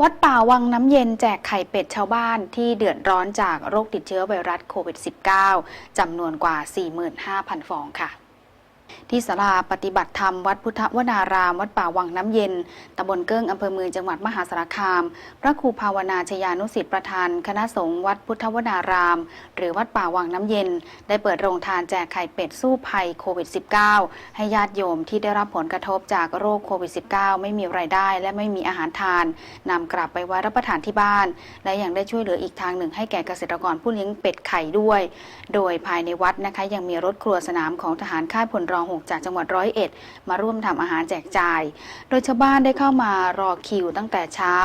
วัดป่าวังน้ำเย็นแจกไข่เป็ดชาวบ้านที่เดือดร้อนจากโรคติดเชื้อไวรัสโควิด -19 จำนวนกว่า 45,000 ฟองค่ะ ที่ศาลาปฏิบัติธรรมวัดพุทธวนาราม วัดป่าวังน้ำเย็นตำบลเกิ้งอำเภอเมืองจังหวัดมหาสารคาม พระครูภาวนาชยานุสิทธิประธาน คณะสงฆ์วัดพุทธวนาราม หรือวัดป่าวังน้ำเย็น ได้เปิดโรงทานแจกไข่เป็ดสู้ภัยโควิด -19 ให้ญาติโยมที่ได้รับผลกระทบจากโรคโควิด -19 ไม่มีไรายได้และไม่มีอาหารทานนำกลับไปไว้รับประทานที่บ้าน และยังได้ช่วยเหลืออีกทางหนึ่งให้แก่เกษตรกรผู้เลี้ยงเป็ดไข่ด้วย โดยภายในวัดนะคะยังมีรถครัวสนามของทหารค่ายพลรองหกจากจังหวัดร้อยเอ็ด มาร่วมทำอาหารแจกจ่าย โดยชาวบ้านได้เข้ามารอคิวตั้งแต่เช้า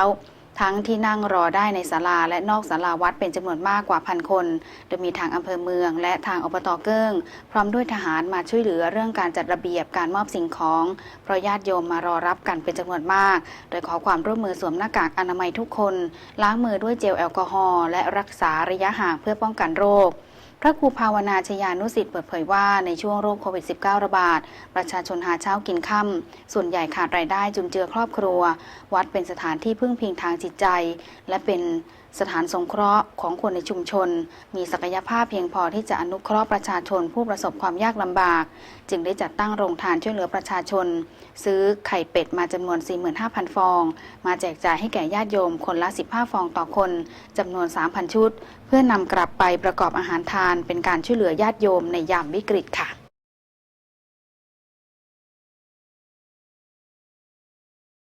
ทั้งที่นั่งรอได้ในศาลาและนอกศาลาวัดเป็นจำนวนมากกว่าพันคน โดยมีทางอำเภอเมือง และทางอบตเกิ้ง พร้อมด้วยทหารมาช่วยเหลือเรื่องการจัดระเบียบการมอบสิ่งของเพราะญาติโยมมารอรับกันเป็นจำนวนมาก โดยขอความร่วมมือสวมหน้ากากอนามัยทุกคน ล้างมือด้วยเจลแอลกอฮอล์และรักษาระยะห่างเพื่อป้องกันโรค พระครูภาวนาชยานุสิทธิ์เปิดเผยว่าในช่วงโรคโควิด -19 ระบาด ประชาชนหาเช้ากินค่ำส่วนใหญ่ขาดรายได้จุนเจือครอบครัว วัดเป็นสถานที่พึ่งพิงทางจิตใจ และเป็นสถานสงเคราะห์ของคนในชุมชน มีศักยภาพเพียงพอที่จะอนุเคราะห์ประชาชนผู้ประสบความยากลำบาก จึงได้จัดตั้งโรงทานช่วยเหลือประชาชน ซื้อไข่เป็ดมาจำนวน 45,000 ฟอง มาแจกจ่ายให้แก่ญาติโยมคนละ 15 ฟองต่อคนจำนวน 3,000 ชุด เพื่อนำกลับไปประกอบอาหารทานเป็นการช่วยเหลือญาติโยมในยามวิกฤตค่ะ